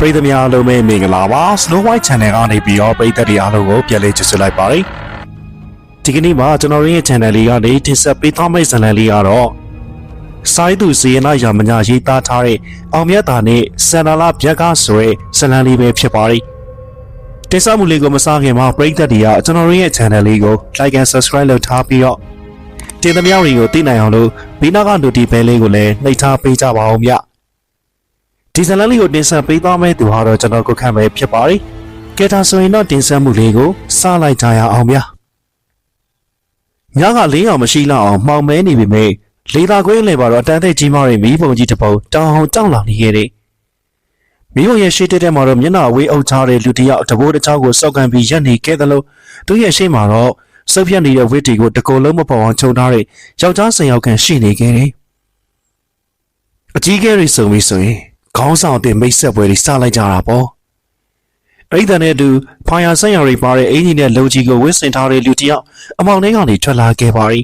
ပရိသတ်များအားလုံးပဲမင်္ဂလာပါ Snow White Channel ကနေပြီးတော့ပရိသတ်တွေအားလုံးကိုပြန်လည်ကြိုဆိုလိုက်ပါတယ်ဒီကနေ့မှာကျွန်တော်တို့ရဲ့ channel လေးကနေတင်ဆက်ပေးသွားမယ့်ဇာတ်လမ်းလေးကတော့စိုင်းသူဇေယနာရာမညာရေးသားထားတဲ့အောင်မြတ်တာနဲ့စန္ဒလာဗျက်ကားဆိုတဲ့ဇာတ်လမ်းလေးပဲဖြစ်ပါတယ်တင်ဆက်မှုလေးကိုမစားခင်မှာပရိသတ်တွေကကျွန်တော်တို့ရဲ့ channel လေးကို like and subscribe လုပ်ထားပြီးတော့တင်သမျှတွေကိုသိနိုင်အောင်လို့ဘီနာက notification လေးကိုလည်းနှိပ်ထားပေးကြပါဦးမြတ် ဒီဇလန်လေးကိုတင်ဆက်ပေးသွားမယ့်သူဟာတော့ကျွန်တော်ကိုခန့်ပဲဖြစ်ပါတယ်။ကဲဒါဆိုရင်တော့တင်ဆက်မှုလေးကိုစလိုက်ကြရအောင်ဗျာ။ညကလေးအောင်မရှိလောက်အောင်မှောင်မဲနေပြီမေလေသာခွင်းလေပါတော့အတန်းသိကြီးမားတဲ့မီးပုံကြီးတစ်ပုံတောင်အောင်ကြောက်လာနေခဲ့တယ်။မီးပုံရဲ့ရှေ့တက်တဲ့မှာတော့မျက်နှာဝေးအုပ်ချတဲ့လူတစ်ယောက်တဘိုးတစ်ချောင်းကိုစောက်ကန်ပြီးရက်နေခဲ့တယ်လို့သူရဲ့ရှေ့မှာတော့စုပ်ပြတ်နေတဲ့ဝိတ္တီကိုတကောလုံးမပေါ်အောင်ခြုံထားတဲ့ယောက်ျားဆင်ယောက်ခန့်ရှိနေခဲ့တယ်။အကြီးကဲတွေစုံပြီးဆိုရင် ခေါင်းဆောင်တင်မိတ်ဆက်ပွဲတွေစလိုက်ကြတာပေါ့အဲ့ဒီနဲ့အတူဖာယာဆက်ရတွေပါတဲ့အင်ဂျင်နဲ့လုံကြီးကိုဝစ်စင်ထားတဲ့လူတစ်ယောက်အမောင်ထဲကနေထွက်လာခဲ့ပါရီ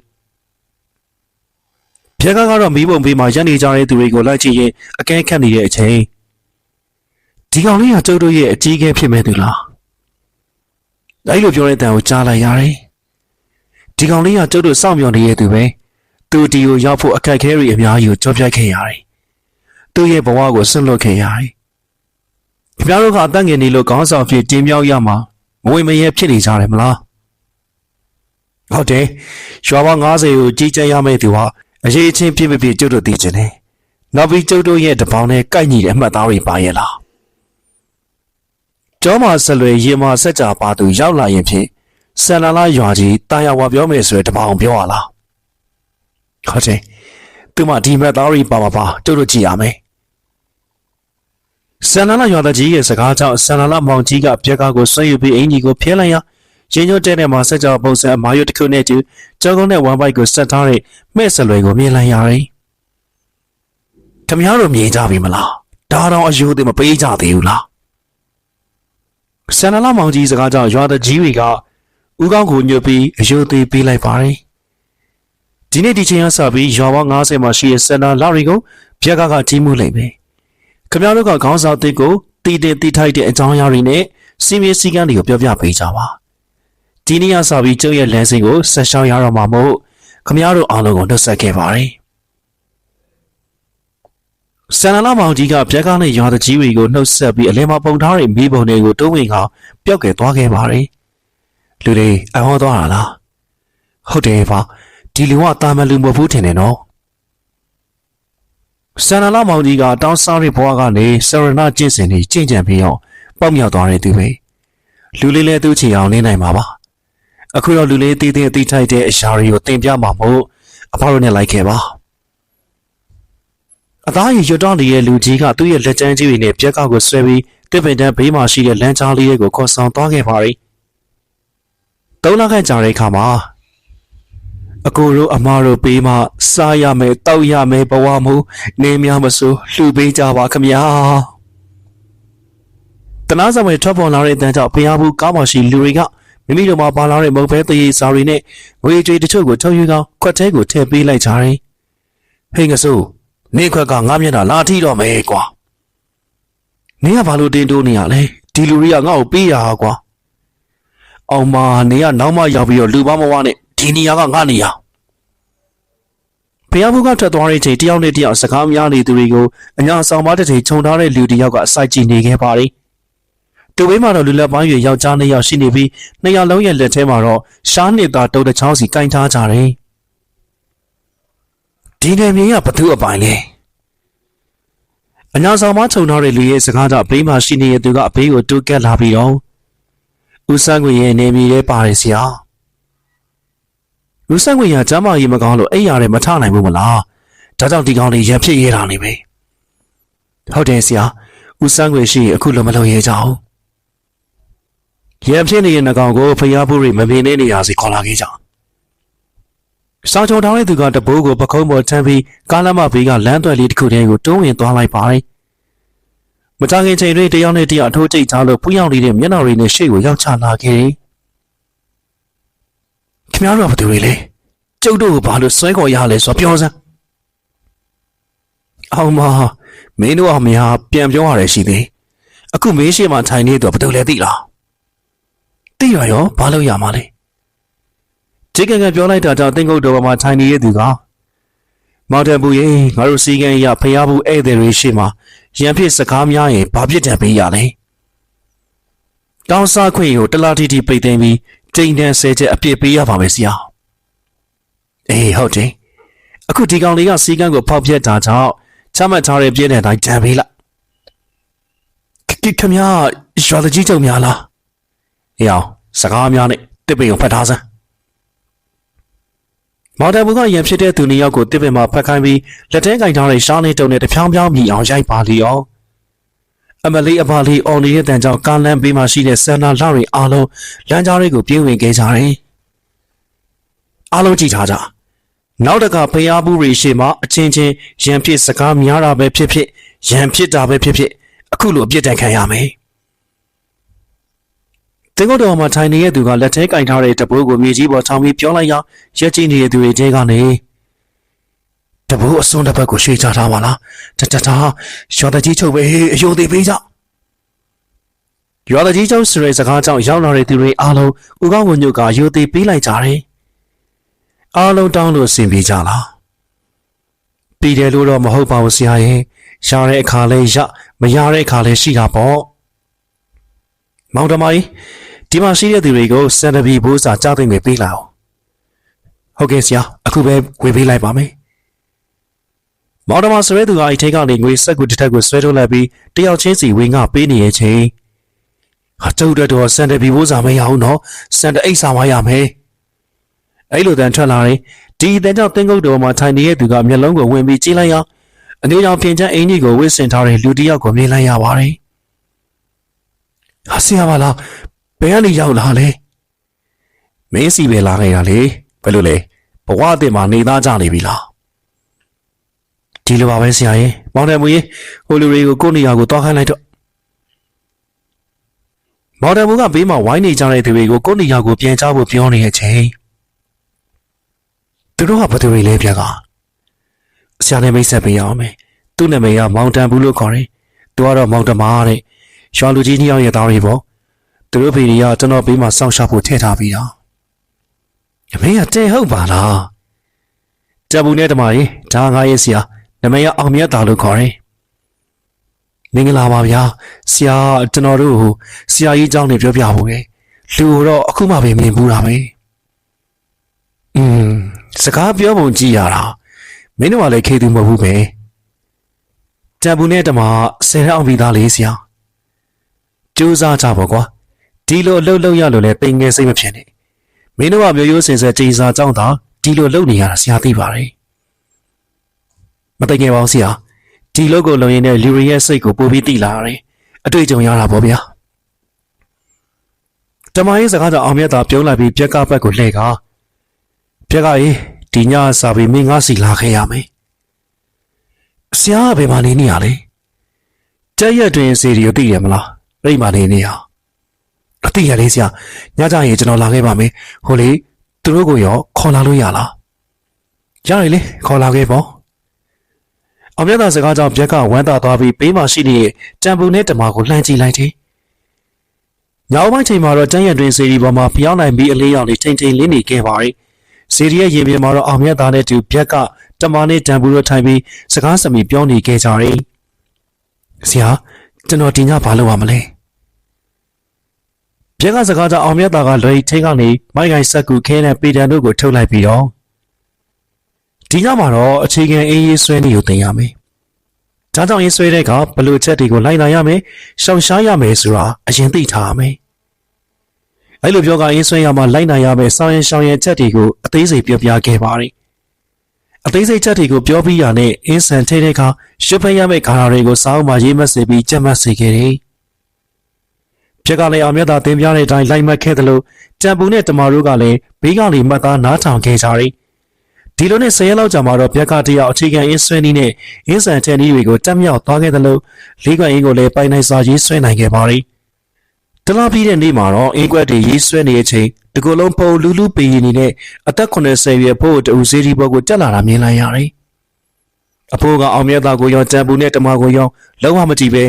ပြက်ကတော့မီးပုံပေးမှရက်နေကြတဲ့သူတွေကိုလိုက်ကြည့်ရင်အကဲခတ်နေတဲ့အချိန်ဒီကောင်လေးကကျုပ်တို့ရဲ့အကြီးအကဲဖြစ်မဲ့သူလားအဲ့လိုပြောတဲ့တန်ကိုကြားလိုက်ရတယ်ဒီကောင်လေးကကျုပ်တို့စောင့်မျှော်နေတဲ့သူပဲသူဒီကိုရောက်ဖို့အခက်အခဲတွေအများကြီးကိုကြောပြခဲ့ရတယ် သူ့ရဲ့ဘဝကိုဆွန့်လွတ်ခဲ့ရတယ်။ခင်ဗျားတို့ကအသက်ငယ်နေလို့ခေါင်းဆောင်ဖြစ်တင်းမြောက်ရမှာမဝေမရဲဖြစ်နေကြတယ်မလား။ဟုတ်တယ်။ရွာပေါင်း90ကိုကြီးကြပ်ရမယ့်သူဟာအရေးချင်းပြည့်ပြည့်ကျုပ်တို့သိချင်တယ်။နောက်ပြီးကျုပ်တို့ရဲ့တပေါင်းနဲ့ကိုက်ညီတဲ့အမှတ်သားတွေပါရဲ့လား။ကျောင်းမှာဆက်လွယ်ရေမှာဆက်ကြပါသူရောက်လာရင်ဖြင့်ဆန္ဒလာရွာကြီးတာယာဝါပြောမယ်ဆိုတဲ့တပေါင်းပြောရလား။ဟုတ်တယ်။သူမဒီမှတ်သားတွေပါပါပါကျုပ်တို့ကြည့်ရမယ်။ ဆန္ဒလာရွာသားကြီးရဲ့စကားကြောင့်ဆန္ဒလာမောင်ကြီးကပြက်ကားကိုဆွဲယူပြီးအင်ကြီးကိုဖျဲလိုက်ရာရင်ညွတ်တဲ့နေမှာဆက်ကြောပုံစံအမာရွတ်တစ်ခုနဲ့ကျကျောကုန်းနဲ့ဝမ်ဘိုက်ကိုဆက်ထားတဲ့မဲ့ဆလွယ်ကိုမြင်လိုက်ရတယ်။ခမည်းတော်မြင်ကြပြီမလား။ဒါတော့အယိုးတွေမပေးကြသေးဘူးလား။ဆန္ဒလာမောင်ကြီးစကားကြောင့်ရွာသားကြီးတွေကဦးကောင်းကိုညွတ်ပြီးအယိုးသေးပေးလိုက်ပါတယ်။ဒီနေ့ဒီချိန်ကစပြီးရွာပေါင်း90မှာရှိတဲ့ဆန္ဒလာတွေကိုပြက်ကားကကြီးမှုလိုက်ပဲ။ ခင်ဗျားတို့ကခေါင်းဆောင်တစ်ကိုတည်တည်တည်ထိုက်တဲ့အကြောင်းအရာတွေနဲ့စီမင်းစည်းကမ်းတွေကိုပြောပြပေးကြပါဒီနေ့ကစပြီးကျုပ်ရဲ့လမ်းစဉ်ကိုဆက်ရှောင်းရတော့မှာမို့ခင်ဗျားတို့အားလုံးကိုနှုတ်ဆက်ခဲ့ပါတယ်ဆန္ဒလာမောင်ကြီးကပြက်ကားနဲ့ရွာတကြီးတွေကိုနှုတ်ဆက်ပြီးအလဲမှာပုံထားတဲ့မိဘုံတွေကိုတိုးဝင်ကပျောက်ကဲသွားခဲ့ပါတယ်လူတွေအဟောသွားတာလားဟုတ်တယ်ပါဒီလူကတာမန်လူမဟုတ်ဘူးထင်တယ်နော် ဆန္ဒလာမောင်ကြီးကတောင်းစားတဲ့ဘဝကနေဆရဏကျင့်စဉ်တွေကျင့်ကြံပြီးတော့ပေါက်မြောက်သွားတဲ့သူပဲလူလေးလည်းသူ့ချီအောင်နေနိုင်မှာပါအခုတော့လူလေးတည်တည်အသိထိုက်တဲ့အရာတွေကိုသင်ပြမှာမို့အဖတို့နဲ့လိုက်ခဲ့ပါအသားရည်ရွတ်တော့နေတဲ့လူကြီးကသူ့ရဲ့လက်ကျန်းကြီးတွေနဲ့ပြက်ကောက်ကိုဆွဲပြီးတစ်ပင်တန်းဘေးမှာရှိတဲ့လမ်းကြားလေးကိုခေါ်ဆောင်သွားခဲ့ပါရီသုံးလခန့်ကြာတဲ့အခါမှာ အကိုတို့အမားတို့ပေးမှစားရမယ်တောက်ရမယ်ဘဝမှုနေများမစိုးလှူပေးကြပါခမညာတနာဆောင်ရဲ့ထွက်ပေါ်လာတဲ့အတန်းကြောင့်ဖျားဘူးကားပေါ်ရှိလူတွေကမိမိတို့မှာပါလာတဲ့မုံဖဲတရေစာတွေနဲ့ငွေကြွေတချို့ကိုထုတ်ယူကောင်းခွက်ထဲကိုထည့်ပေးလိုက်ကြတယ်ဟိငဆိုးနေခွက်ကငါမျက်နှာလာထီတော့မယ်ကွာနေကဘာလို့တင်းတိုးနေရလဲဒီလူတွေကငါ့ကိုပေးရဟာကွာအောင်မနေကနောက်မှရောက်ပြီးတော့လူပါမဝနဲ့ ဒီနေရာကငါနေရာဖျားဘူးကထွက်သွားတဲ့ချိန်တယောက်နဲ့တယောက်စကားများနေသူတွေကိုအညာဆောင်မတစ်ချိန်ခြုံထားတဲ့လူတစ်ယောက်ကစိုက်ကြည့်နေခဲ့ပါတယ်။တူဘေးမှာတော့လူလက်ပိုင်းရွယ်ယောက်ျားနှစ်ယောက်ရှိနေပြီးနှစ်ယောက်လုံးရဲ့လက်ထဲမှာတော့ရှားနှစ်သားတုပ်တစ်ချောင်းစီကင်ထားကြတယ်။ဒီနေမြေကဘသူအပိုင်လဲ။အညာဆောင်မခြုံထားတဲ့လူရဲ့စကားကြောင့်ဘေးမှာရှိနေတဲ့သူကအဘေးကိုတူးကက်လာပြီးတော့ဦးဆန်းခွေရဲ့နေမြေထဲပါတယ်ဆရာ။ လူဆိုင်ဝင်ရကျမ်းမာရေးမကောင်းလို့အိပ်ရတယ်မထနိုင်ဘူးမလားဒါကြောင့်ဒီကောင်လေးရံဖြစ်ရတာနေပဲဟုတ်တယ်ဆရာဦးဆန်းခွေရှိရင်အခုလိုမလုပ်ရဲကြအောင်ရံဖြစ်နေတဲ့နှကောင်ကိုဖျားဖို့ရိမမြင်တဲ့နေရာစီခေါ်လာခဲ့ကြစောင်းချုံထောင်းတဲ့သူကတဘိုးကိုပခုံးပေါ်ထမ်းပြီးကားလမ်းမဘေးကလမ်းသွယ်လေးတစ်ခုတည်းကိုတွန်းဝင်သွားလိုက်ပါတယ်မကြခင်ချိန်တွင်တယောက်နဲ့တယောက်အထိုးကျိတ်ထားလို့ပူရောက်နေတဲ့မျက်နှာတွေနဲ့ရှေ့ကိုရောက်ချလာခဲ့တယ် ခင်ဗျားတို့ကဘာတူတွေလဲကျုပ်တို့ကိုဘာလို့ဆွဲခေါ်ရလဲဆိုတော့ပြောစမ်းအောင်မမင်းတို့ကမယားပြန်ပြောရတယ်ရှိသေးအခုမင်းရှိမှထိုင်နေတော့ဘယ်သူလဲသိလားသိရရောဘာလို့ရမှာလဲဂျေကန်ကပြောလိုက်တာကြောင့်တင်းကုတ်တော်ပေါ်မှာထိုင်နေတဲ့သူကမောင်တပူရေငါတို့စီကံရဖျားဘူးဧည့်သည်တွေရှိမှရံဖြစ်စကားများရင်ဘာဖြစ်တယ်ပေးရလဲတောင်းစားခွင့်ကိုတလားတီတီပိတ်သိမ်းပြီး တိန်တန်းဆဲချက်အပြစ်ပေးရပါမယ်ဆရာအေးဟုတ်တယ်အခုဒီကောင်လေးကစီကံကိုဖောက်ပြက်တာကြောင့်ချမှတ်ထားတဲ့ပြည့်တဲ့အတိုင်းတံပေးလိုက်ခခမရရွာတကြီးချုပ်များလားအေးအောင်စကားများနဲ့တစ်ပိန်ကိုဖတ်ထားစမ်းမော်ဒယ်ဘူကရံဖြစ်တဲ့သူနှစ်ယောက်ကိုတစ်ပင်မှာဖတ်ခိုင်းပြီးလက်ထဲကင်ထားတဲ့ရှားလေးတုံနဲ့တဖြောင်းဖြောင်းမြည်အောင်ရိုက်ပါလီအောင် အမလေးအပါလေးအော်နေတဲ့တန်ကြောင့်ကားလမ်းဘေးမှာရှိတဲ့ဆန္ဒလှတွေအားလုံးလမ်းကြားတွေကိုပြေးဝင်ခဲ့ကြတယ်အားလုံးကြည့်ထားကြနောက်တကဖျားဘူးတွေရှေ့မှာအချင်းချင်းရံဖြစ်စကားများတာပဲဖြစ်ဖြစ်ရံဖြစ်တာပဲဖြစ်ဖြစ်အခုလိုအပြစ်ဒဏ်ခံရမယ်တင်ကုတ်တော်မှာထိုင်နေတဲ့သူကလက်ထဲကင်ထားတဲ့တပိုးကိုမြေကြီးပေါ်ထောင်ပြီးပြောလိုက်ရရက်ကြည့်နေတဲ့သူတွေတဲကနေ တပိုးအစွန်းတစ်ဘက်ကိုရွှေ့ချထားပါလားတတတာရွာတကြီးချုပ်ပဲအယိုသေးပေးကြရွာတကြီးချုပ်စရဲစကားကြောင့်ရောက်လာတဲ့သူတွေအားလုံးဦးကောင်းကိုညုတ်ကယိုသေးပေးလိုက်ကြတယ်အားလုံးတောင်းလို့အဆင်ပြေကြလားပြည်တယ်လို့တော့မဟုတ်ပါဘူးဆရာရဲ့ရှားတဲ့အခါလဲရမရတဲ့အခါလဲရှိတာပေါ့မောင်တမကြီးဒီမှာရှိတဲ့သူတွေကိုစန္ဒဘီဘိုးစာကြားသိမ့်တွေပေးလာအောင်ဟုတ်ကဲ့ဆရာအခုပဲဝေပေးလိုက်ပါမယ် မောင်တမဆွဲသူကအိတ်ထိတ်ကနေငွေဆက်ကူတစ်ထက်ကိုဆွဲထုတ်လိုက်ပြီးတယောက်ချင်းစီဝင်ကပေးနေရဲ့ချင်းဟာကျုပ်တို့တော့စန္ဒဘီဘိုးစာမရအောင်တော့စန္ဒအိတ်စာမရမယ်အဲ့လိုတန်ထွက်လာတယ်ဒီတန်ကြောင့်တင်းကုတ်တော်မှာထိုင်နေတဲ့သူကမျက်လုံးကိုဝင်ပြီးကြည့်လိုက်ရအနေကြောင့်ပြင်ချမ်းအင်ကြီးကိုဝစ်ဆင်ထားတဲ့လူတစ်ယောက်ကိုမြင်လိုက်ရပါတယ်ဟာဆရာပါလားဘယ်ကနေရောက်လာလဲမင်းစီပဲလာခဲ့တာလေဘယ်လိုလဲဘဝအစ်စ်မှာနေသားကြနေပြီလား ဒီလိုပါပဲဆရာရင်မောင်တယ်မူကြီးဟိုလူတွေကိုကိုယ့်နေရာကိုတွားခိုင်းလိုက်တော့မောင်တယ်မူကဘေးမှာဝိုင်းနေကြတဲ့သူတွေကိုကိုယ့်နေရာကိုပြန်ချဖို့ပြောနေတဲ့အချိန်သူတို့ကဘယ်သူတွေလဲပြက်ကဆရာနဲ့မိတ်ဆက်ပေးရအောင်မယ်သူ့နာမည်ကမောင်တန်ဘူးလို့ခေါ်တယ်သူကတော့မောင်တမားတဲ့ရွာလူကြီးနှစ်ယောက်ရဲ့သားတွေပေါ့သူတို့ဖေတွေကကျွန်တော်ဘေးမှာစောင့်ရှောက်ဖို့ထည့်ထားပြီးတော့အမေကတဲဟုတ်ပါလားတပူနဲ့တမကြီးဒါငါရဲ့ဆရာ နာမည်ကအောင်မြတ်တာလို့ခေါ်တယ်မင်္ဂလာပါဗျာဆရာကျွန်တော်တို့ဟိုဆရာကြီးအကြောင်းနေပြောပြဖို့လေလူတော့အခုမှပဲမြင်ဘူးတာပဲอืมစကားပြောပုံကြည့်ရတာမင်းတို့ကလည်းခေသူမဟုတ်ဘူးပဲတံပူနဲ့တမဆယ်ရောက်ပြီးသားလေးဆရာကြိုးစားကြပါကွာဒီလိုလှုပ်လှုပ်ရလို့လည်းတိမ်ငယ်စိတ်မဖြစ်နဲ့မင်းတို့ကမျိုးရိုးစင်စဲကြေးစာကြောင်းတာဒီလိုလှုပ်နေရတာဆရာသိပါတယ် မသိငယ်ပါဘူးဆရာဒီလုပ်ကိုလုံရင်းနဲ့လူတွေရဲ့စိတ်ကိုပို့ပြီးတိလာရတယ်အတွေ့အကြုံရတာပေါ့ဗျာတမရဲ့စကားကြောင့်အောင်မြတ်သာပြုံးလိုက်ပြီးပြက်ကဘက်ကိုလှည့်ကာပြက်ကအေးဒီညစာပြီးမင်းငါစီလာခဲ့ရမယ်ဆရာကဘယ်မှာနေနေရလဲကြက်ရက်တွင်စီရီကိုသိတယ်မလားအဲ့မှာနေနေရအသိရလေးဆရာညကြရင်ကျွန်တော်လာခဲ့ပါမယ်ဟိုလေသူတို့ကိုရောခေါ်လာလို့ရလားရတယ်လေခေါ်လာခဲ့ပေါ့ အောင်မြတ်သာစကားကြောင့်ပြက်ကဝမ်းသာသွားပြီးပေးမှရှိနေတဲ့တံပူနဲ့တမာကိုလှမ်းကြည့်လိုက်တယ်ညောင်ပိုင်းချိန်မှာတော့တန်းရက်တွင်စီရီပေါ်မှာဖျောင်းနိုင်ပြီးအလေးရောင်လေးထိန်ထိန်လင်းနေခဲ့ပါတယ်စီရီရဲ့ရင်ပြင်မှာတော့အောင်မြတ်သားနဲ့တူပြက်ကတမာနဲ့တံပူတို့ထိုင်ပြီးစကားစမီပြောနေခဲ့ကြတယ်ဆရာကျွန်တော်ဒီညဘာလုပ်ရမလဲပြက်ကစကားကြောင့်အောင်မြတ်သားကလွယ်ထိတ်ကနေမိုက်ကိုင်ဆက်ကူခဲနဲ့ပေတံတို့ကိုထုတ်လိုက်ပြီးတော့ ဒီညမှာတော့အခြေခံအင်းရေးဆွဲနေကိုတင်ရမယ်။ဒါကြောင့်ရေးဆွဲတဲ့ကဘလို့ချက်တွေကိုလိုက်နိုင်ရမယ်။ရှောင်ရှားရမယ်ဆိုတာအရင်သိထားရမယ်။အဲ့လိုပြောကရေးဆွဲရမှာလိုက်နိုင်ရမယ်။ဆောင်းရင်ရှောင်ရင်ချက်တွေကိုအသေးစိတ်ပြောပြခဲ့ပါတယ်။အသေးစိတ်ချက်တွေကိုပြောပြီးရနဲ့အင်းဆန်ထဲတဲ့ကရွှေဖရမယ့်ခါရာတွေကိုစောင်းမှရေးမစေပြီးကြက်မှတ်စေခဲ့တယ်။ပြက်ကလည်းအောင်မြတ်သာတင်ပြတဲ့အတိုင်းလိုက်မှတ်ခဲ့တယ်လို့တံပူနဲ့တမာတို့ကလည်းဘေးကနေမှတ်သားနားထောင်ခဲ့ကြတယ်။ ဒီလိုနဲ့ဆယ်ရက်လောက်ကြာမှာတော့ပြက်ကတရအခြေခံအင်းဆွဲနည်းနဲ့အင်းဆန်တန်နည်းတွေကိုတက်မြောက်သွားခဲ့သလိုလေးကွက်အင်းကိုလည်းပိုင်နိုင်စာရေးဆွဲနိုင်ခဲ့ပါသည်တလားပြီးတဲ့နေ့မှာတော့အင်းကွက်တွေရေးဆွဲနေတဲ့အချိန်ဒီကုလုံးဖုံလူလူပေရင်နေတဲ့အသက်80ရွယ်ဖို့တူစီရီဘောကိုတက်လာတာမြင်လိုက်ရတယ်အဖိုးကအောင်မြတ်သားကိုရောတံပူနဲ့တမကိုရောလုံးဝမကြည့်ပဲ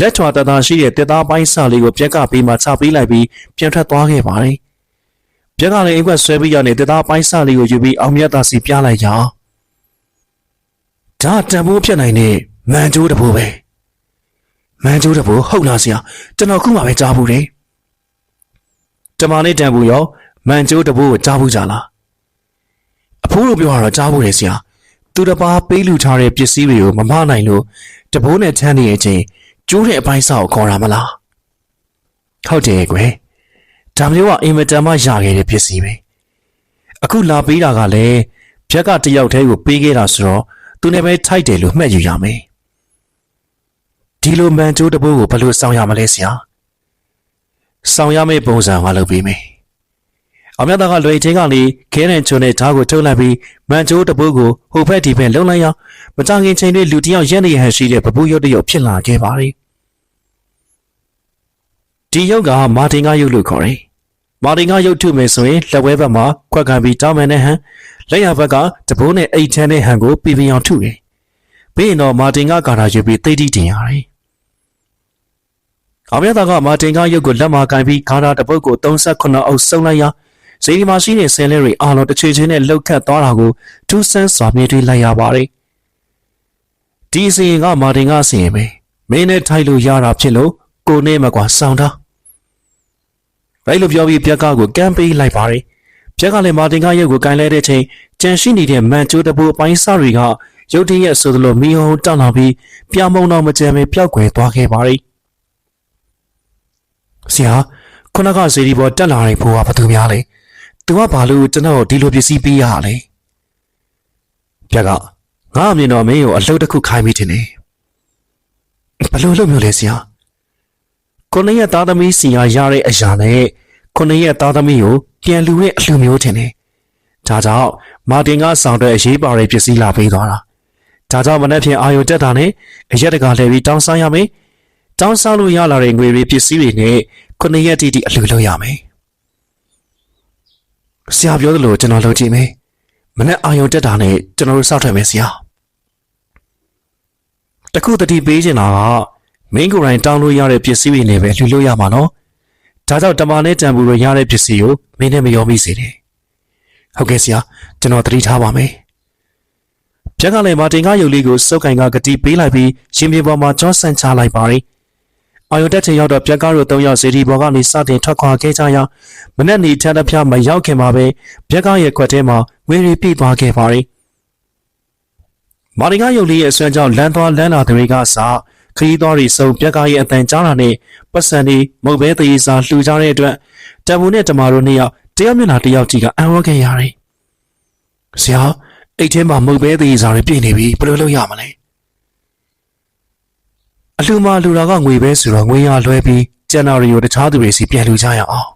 လက်ထွာတသားရှိတဲ့တက်သားပိုင်းစာလေးကိုပြက်ကပေးမှချပေးလိုက်ပြီးပြန်ထွက်သွားခဲ့ပါတယ် ပြက်ကလည်းအင်ကွက်ဆွဲပြီးရနေတက်သားပိုင်းစာလေးကိုယူပြီးအောင်မြတ်သားစီပြလိုက်ကြဒါတံပူဖြစ်နိုင်တဲ့မန်ကျိုးတပူပဲမန်ကျိုးတပူဟုတ်လားဆရာကျွန်တော်ခုမှပဲကြားဘူးတယ်တမနဲ့တံပူရောမန်ကျိုးတပူကိုကြားဘူးကြလားအဖိုးတို့ပြောတာတော့ကြားဘူးတယ်ဆရာသူတစ်ပါးပေးလူထားတဲ့ပစ္စည်းတွေကိုမမနိုင်လို့တဘိုးနဲ့ထမ်းနေတဲ့အချိန်ကျိုးတဲ့အပိုင်းစာကိုခေါ်တာမလားဟုတ်တယ်ကွယ် ဒါမျိုးကအင်မတန်မှရခဲ့တဲ့ပစ္စည်းပဲအခုလာပေးတာကလည်းဖြက်ကတယောက်တည်းကိုပေးခဲ့တာဆိုတော့သူနဲ့ပဲထိုက်တယ်လို့မှတ်ယူရမယ်ဒီလိုမန်ကျိုးတဘိုးကိုဘယ်လိုစောင့်ရမလဲဆရာစောင့်ရမယ့်ပုံစံကလုပ်ပေးမယ်အောင်မြတ်သားကလွယ်ချင်းကနေခဲရန်ချုံနဲ့ဓာတ်ကိုထုတ်လိုက်ပြီးမန်ကျိုးတပုတ်ကိုဟိုဘက်ဒီဘက်လုံလိုက်အောင်မကြခင်ချိန်တွေလူတစ်ယောက်ရက်နေဟန်ရှိတဲ့ပပူရုပ်တစ်ရုပ်ဖြစ်လာခဲ့ပါတယ်ဒီရုပ်ကမာတင်ကရုပ်လို့ခေါ်တယ် မာတင်ကရုပ်ထုမယ်ဆိုရင်လက်ဝဲဘက်မှာခွက်ခံပြီးတောင်းမယ်နဲ့ဟန်လက်ရဘက်ကတပိုးနဲ့အိတ်ချမ်းတဲ့ဟန်ကိုပြပြအောင်ထုတယ်ပြီးရင်တော့မာတင်ကကာတာယူပြီးတိတ်တိတင်ရတယ်အောင်မြတ်သားကမာတင်ကရုပ်ကိုလက်မှာကင်ပြီးကာတာတပုတ်ကို38အုပ်စုံလိုက်ရဇေဒီမှာရှိတဲ့ဆဲလဲတွေအားလုံးတစ်ချွေချင်းနဲ့လှုပ်ခတ်သွားတာကိုထူးဆန်းစွာမြင်တွေ့လိုက်ရပါတယ်။ဒီအစီရင်ကမာတင်ကအစီရင်ပဲမင်းနဲ့ထိုက်လို့ရတာဖြစ်လို့ကိုနဲ့မကွာစောင်းတာ။ ဘယ်လိုပြောပြီးပြက်ကကိုကမ်းပေးလိုက်ပါတယ်။ပြက်ကလည်းမာတင်ကရုပ်ကိုကင်လဲတဲ့ချိန်ကြံရှိနေတဲ့မန်ကျိုးတပူအပိုင်းစားတွေကရုတ်တရက်ဆိုသလိုမီးဟုံတောက်လာပြီးပြမုံတော့မကြမ်းပဲပျောက်ကွယ်သွားခဲ့ပါတယ်။ဆရာခုနကဇေဒီဘောတက်လာတဲ့ဖိုးကဘာသူများလဲ။ तू ကဘာလို့ကျွန်တော်ဒီလိုပစ္စည်းပေးရလဲ။ပြက်ကငါအမြင်တော့မင်းကိုအလုပ်တစ်ခုခိုင်းမိတယ်နေ။ဘယ်လိုလုပ်မျိုးလဲဆရာ။ ခုနှစ်ရက်သားသမီးစီရရတဲ့အရာနဲ့ခုနှစ်ရက်သားသမီးကိုပြန်လူတဲ့အလှမျိုးထင်တယ်။ဒါကြောင့်မာတင်ကဆောင်တဲ့အရေးပါတဲ့ပစ္စည်းလာပေးသွားတာ။ဒါကြောင့်မနေ့ဖြန်အာယုံတက်တာနဲ့အရက်တကလှည့်ပြီးတောင်းဆရမယ်။တောင်းဆလို့ရလာတဲ့ငွေတွေပစ္စည်းတွေနဲ့ခုနှစ်ရက်တိတိအလှလုပ်ရမယ်။ဆရာပြောသလိုကျွန်တော်လုပ်ကြည့်မယ်။မနေ့အာယုံတက်တာနဲ့ကျွန်တော်တို့စောင့်ထွက်မယ်ဆရာ။တခုတတိပေးချင်တာက မင်းကိုယ်တိုင်တောင်းလို့ရတဲ့ပစ္စည်းတွေနဲ့ပဲလှူလို့ရမှာနော်။ဒါကြောင့်တမန်နဲ့တံပူရရတဲ့ပစ္စည်းကိုမင်းနဲ့မရောမိစေနဲ့။ဟုတ်ကဲ့ဆရာကျွန်တော်တတိထားပါမယ်။ပြက်ကလည်းမာတင်ကရုပ်လေးကိုစုပ်ကင်ကဂတိပေးလိုက်ပြီးရှင်ပြေပေါ်မှာကြောဆန့်ချလိုက်ပါတယ်။အာယုတက်ချင်ရောက်တော့ပြက်ကားတို့၃ယောက်စီဒီဘော်ကနေစတင်ထွက်ခွာခဲ့ကြရာမနက်နေထက်တစ်ပြားမရောက်ခင်မှာပဲပြက်ကားရဲ့ခွက်ထဲမှာငွေရီပြည့်သွားခဲ့ပါတယ်။မာရီကရုပ်လေးရဲ့အစွမ်းကြောင့်လမ်းသွားလမ်းလာတွေကစား ခရီးသွားတွေစုံပြက်ကားရဲ့အတန်ကြားတာနဲ့ပတ်စံတွေမုတ်ဘဲတရေစာလှူကြတဲ့အတွက်တံမူနဲ့တမာတို့နှစ်ယောက်တယောက်မျက်နှာတယောက်ကြည့်ကအံ့ဩခဲ့ရတယ်။ဆရာအိတ်ထဲမှာမုတ်ဘဲတရေစာတွေပြည့်နေပြီဘယ်လိုလုပ်ရမလဲ။အလှမလူတာကငွေပဲဆိုတော့ငွေရလွှဲပြီးကျန်တာတွေကိုတခြားသူတွေစီပြန်လူကြရအောင်။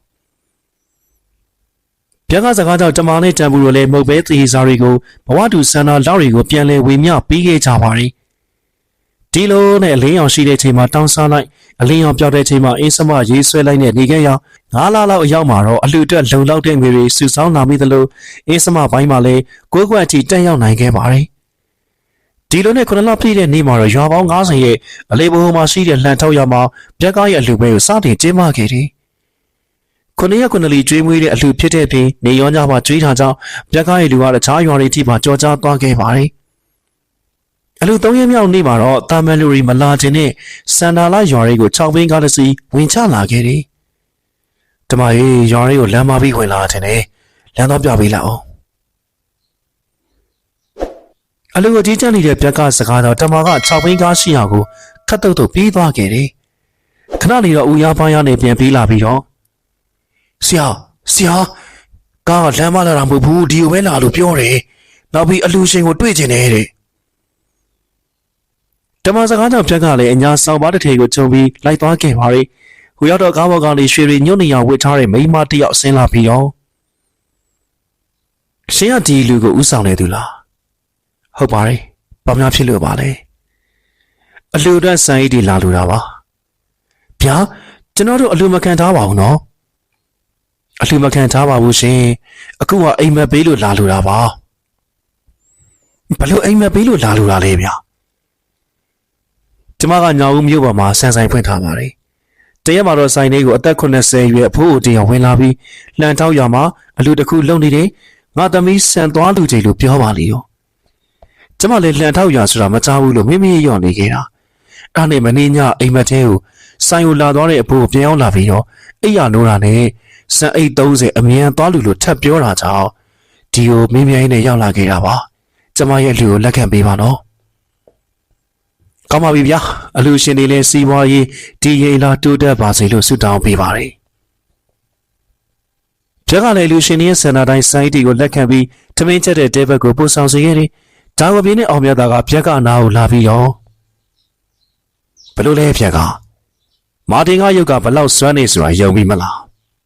ပြက်ကစကားကြောင့်တမာနဲ့တံပူတို့လည်းမုတ်ဘဲတရေစာတွေကိုဘဝတူဆန္ဒလောက်တွေကိုပြန်လဲဝေမျှပြီးခဲ့ကြပါရီ။ ဒီလိုနဲ့အလင်းရောင်ရှိတဲ့ချိန်မှာတောင်းစားလိုက်အလင်းရောင်ပြောက်တဲ့ချိန်မှာအင်းစမရေးဆွဲလိုက်နဲ့နေခဲ့ရောငါးလလောက်အရောက်မှာတော့အလှအတွက်လုံလောက်တဲ့ငွေတွေစုဆောင်းလာမိသလိုအင်းစမပိုင်းမှာလည်းကိုယ်ကွက်အထိတက်ရောက်နိုင်ခဲ့ပါတယ်ဒီလိုနဲ့ခုနလပြည့်တဲ့နေ့မှာတော့ရွာပေါင်း90ရဲ့အလေးဘုံမှာရှိတဲ့လှန်ထောက်ရမှာပြက်ကားရဲ့အလှပဲကိုစတင်ကျင်းပခဲ့တယ်ခုနှစ်ရက်ခုနှစ်လီကျွေးမွေးတဲ့အလှဖြစ်တဲ့ပြင်နေရောညမှာကျွေးထားကြောင်းပြက်ကားရဲ့လူကတခြားရွာတွေထိမှကြော်ကြားသွားခဲ့ပါတယ် အလူ၃ရက်မြောက်နေ့မှာတော့တာမန်လူရီမလာခြင်းနဲ့စန္ဒာလာရွာတွေကို၆ဘင်းကားတစ်စီးဝင်ချလာခဲ့တယ်။တမကြီးရွာတွေကိုလမ်းမပြီးဝင်လာတယ်နဲ့လမ်းတော့ပြပေးလိုက်အောင်။အလူအကြီးကျန်နေတဲ့ပြက်ကစကားတော့တမက၆ဘင်းကားရှိရာကိုခတ်တုတ်တုတ်ပြေးသွားခဲ့တယ်။ခဏနေတော့ဦးရပန်းရနေပြန်ပြေးလာပြီးတော့ဆရာဆရာကားကလမ်းမလာတာမဟုတ်ဘူးဒီကိုပဲလာလို့ပြောတယ်။နောက်ပြီးအလူရှင်ကိုတွေ့ကျင်တယ်တဲ့။ ဓမ္မစကားကြောင့်ပြက်ကလည်းအညာဆောင်ပါတစ်ထေကိုကြုံပြီးလိုက်သွားခဲ့ပါရီ။ဟိုရောက်တော့ကားဘော်ကနေရွှေရီညွတ်နေအောင်ဝစ်ထားတဲ့မိန်းမတစ်ယောက်ဆင်းလာပြီးတော့ရှင်ကဒီလူကိုဥဆောင်နေသူလား။ဟုတ်ပါတယ်။ဘာများဖြစ်လို့ပါလဲ။အလူအတွက်စံအိတ်ဒီလာလူတာပါ။ဗျာကျွန်တော်တို့အလူမခံထားပါဘူးနော်။အလူမခံထားပါဘူးရှင်။အခုကအိမ်မက်ပေးလို့လာလူတာပါ။ဘလို့အိမ်မက်ပေးလို့လာလို့လာလဲဗျာ ကျမကညာဦးမြို့ပေါ်မှာဆန်ဆိုင်ဖွင့်ထားပါတယ်တရက်မှာတော့ဆိုင်လေးကိုအသက်80ရွယ်အဖိုးအိုတယောက်ဝင်လာပြီးလှန်ထောက်ရမှာအလူတစ်ခုလုံနေတယ်ငါသမီးဆန်သွားလူချိန်လို့ပြောပါလေရောကျမလည်းလှန်ထောက်ရဆိုတာမကြားဘူးလို့မိမိရော့နေခဲ့တာအဲ့နဲ့မင်းညအိမ်မက်ထဲကိုဆိုင်ကိုလာသွားတဲ့အဖိုးကိုပြန်ရောက်လာပြီးတော့အိယာနိုးတာနဲ့စံအိတ်30အမြန်သွားလူလို့ထပ်ပြောတာကြောင့်ဒီကိုမင်းမြိုင်းနဲ့ရောက်လာခဲ့တာပါကျမရဲ့လူကိုလက်ခံပေးပါနော် ကောင်းပါပြီဗျာအလူရှင်တွေလည်းစီးပွားရေးဒီရေလာတိုးတက်ပါစေလို့ဆုတောင်းပေးပါတယ်ကျက်ကလည်းလူရှင်တွေရဲ့စန္ဒာတိုင်းစိုင်းတီကိုလက်ခံပြီးထမင်းချက်တဲ့တဲဘက်ကိုပို့ဆောင်စေခဲ့တယ်ဒါကိုပြင်းနဲ့အောင်မြတ်တာကပြက်ကနာကိုလာပြီးတော့ဘယ်လိုလဲပြက်ကမာတင်ကရုပ်ကဘလောက်စွမ်းနေဆိုတာယုံပြီးမလား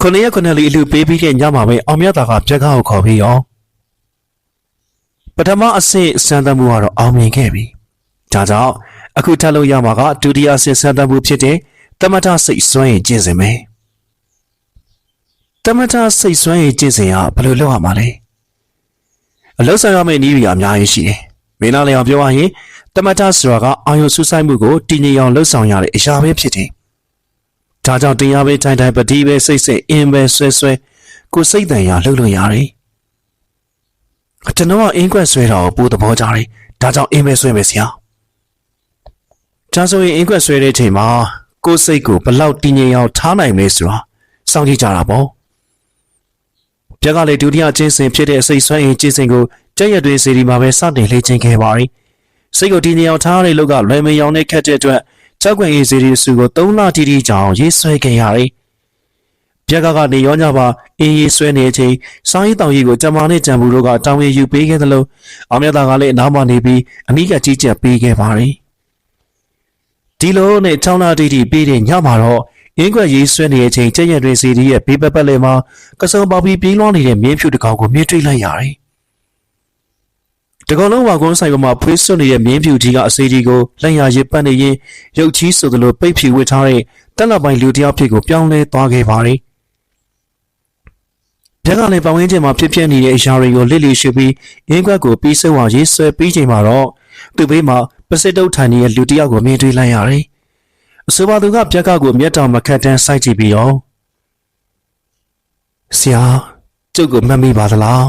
ခုနှစ်ရက်ခုနှစ်လီအလူပေးပြီးတဲ့ညမှာပဲအောင်မြတ်တာကပြက်ကကိုခေါ်ပြီးရောပထမအဆင့်စံတမှုကတော့အောင်မြင်ခဲ့ပြီဒါကြောင့် အခုထပ်လို့ရမှာကဒုတိယအဆင့်စံတမှုဖြစ်တဲ့တမထစိတ်စွမ်းရင်ကျင့်စဉ်ပဲတမထစိတ်စွမ်းရင်ကျင့်စဉ်ကဘယ်လိုလုပ်ရမှာလဲအလုံးစုံရမယ့်နည်းတွေအများကြီးရှိတယ်မင်းသားလည်းအောင်ပြောရရင်တမထဆိုတာကအာယုံဆူဆိုင်မှုကိုတည်ငြိမ်အောင်လှုပ်ဆောင်ရတဲ့အရာပဲဖြစ်တယ်ဒါကြောင့်တရားပဲထိုင်ထိုင်ပတိပဲစိတ်စိတ်အင်းပဲဆွဲဆွဲကိုစိတ်တန်ရာလှုပ်လို့ရတယ်ကျွန်တော်ကအင်းကွက်ဆွဲတာကိုပိုးသဘောကျတယ်ဒါကြောင့်အင်းပဲဆွဲမယ်ဆရာ ဒါဆိုရင်အင်းကွက်ဆွဲတဲ့အချိန်မှာကိုယ်စိတ်ကိုဘလောက်တည်ငြိမ်အောင်ထားနိုင်မလဲဆိုတာစောင့်ကြည့်ကြတာပေါ့ပြက်ကလေဒုတိယကျင်းစဉ်ဖြစ်တဲ့စိတ်ဆွမ်းအင်ကျင်းစဉ်ကိုကြက်ရက်တွေစီဒီမှာပဲစတင်လေ့ကျင့်ခဲ့ပါရီစိတ်ကိုတည်ငြိမ်အောင်ထားရတဲ့လောက်ကလွယ်မရောင်နဲ့ခက်တဲ့အတွက်ကြောက်ကွင်ရေးစီဒီစုကို3လတိတိကြောင်ရေးဆွဲခဲ့ရရီပြက်ကကနေရောညပါအင်းရေးဆွဲနေတဲ့အချိန်စောင်းရီတောင်ရီကိုကြံမာနဲ့ကြံဘူးတို့ကတောင်းရယူပေးခဲ့သလိုအောင်မြတ်သားကလည်းအနားမှာနေပြီးအနီးကကြီးကြပ်ပေးခဲ့ပါရီ ဒီလိုနဲ့ချောင်းလာတိတိပြီးတဲ့ညမှာတော့အင်းကွက်ရေးဆွဲနေတဲ့အချိန်ကျက်ရက်တွင်စီဒီရဲ့ဘေးပက်ပက်လေးမှာကစုံပေါပြီးပြေးလွှားနေတဲ့မြင်းဖြူတစ်ကောင်ကိုမြင်တွေ့လိုက်ရတယ်။တကောင်လုံးဝကုန်းဆိုင်ပေါ်မှာဖွေးစွတ်နေတဲ့မြင်းဖြူကြီးကအစီဒီကိုလက်ရရစ်ပတ်နေရင်ရုပ်ချီးဆိုသလိုပိတ်ဖြူဝစ်ထားတဲ့တက်လက်ပိုင်းလူတစ်ယောက်ဖြစ်ကိုပြောင်းလဲသွားခဲ့ပါတယ်။ ပြက်ကလည်းပဝင်းကျင်မှာဖြစ်ဖြစ်နေတဲ့အရာတွေကိုလစ်လီရှိပြီးအင်းကွက်ကိုပြီးဆုံးအောင်ရေးဆွဲပြီးချိန်မှာတော့သူ့ဘေးမှာပစစ်တုတ်ထိုင်နေတဲ့လူတစ်ယောက်ကိုမြင်တွေ့လိုက်ရတယ်။အဆိုပါသူကပြက်ကကိုမျက်တောင်မခတ်တန်းစိုက်ကြည့်ပြီးရောဆရာကျုပ်ကိုမှတ်မိပါသလား